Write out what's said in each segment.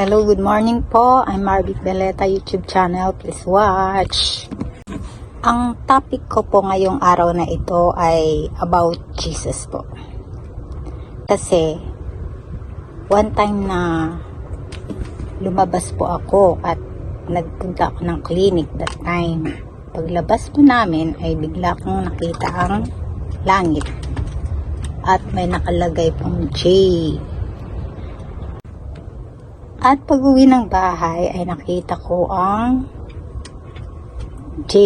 Hello, good morning po. I'm Marvic Beleta YouTube channel. Please watch. Ang topic ko po ngayong araw na ito ay about Jesus po. Kasi, one time na lumabas po ako at nagpunta ako ng clinic that time. Paglabas po namin ay bigla kong nakita ang langit. At may nakalagay pong J. At pag uwi ng bahay ay nakita ko ang J.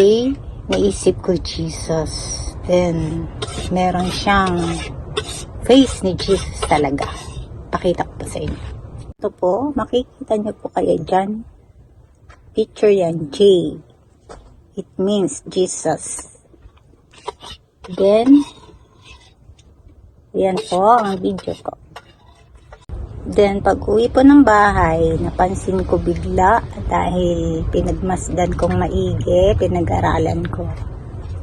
Naisip ko Jesus. Then, meron siyang face ni Jesus talaga. Pakita ko po sa inyo. Ito po, makikita niyo po kaya dyan. Picture yan, J. It means Jesus. Then, yan po ang video ko. Then, pag uwi po ng bahay, napansin ko bigla dahil pinagmasdan kong maigi, pinag-aralan ko.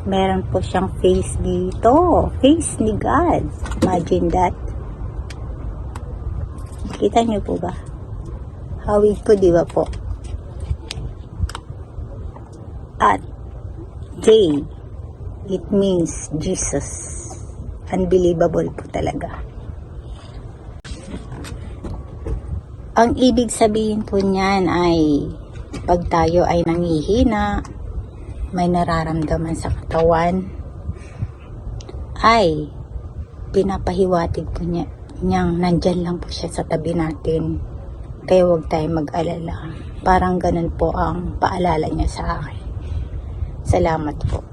Meron po siyang face dito. Face ni God. Imagine that. Kita niyo po ba? Hawig po, di ba po? At J, it means Jesus. Unbelievable po talaga. Ang ibig sabihin po niyan ay pag tayo ay nangihina, may nararamdaman sa katawan, ay pinapahiwatig po niya, niyang nandyan lang po siya sa tabi natin. Kaya huwag tayong mag-alala. Parang ganun po ang paalala niya sa akin. Salamat po.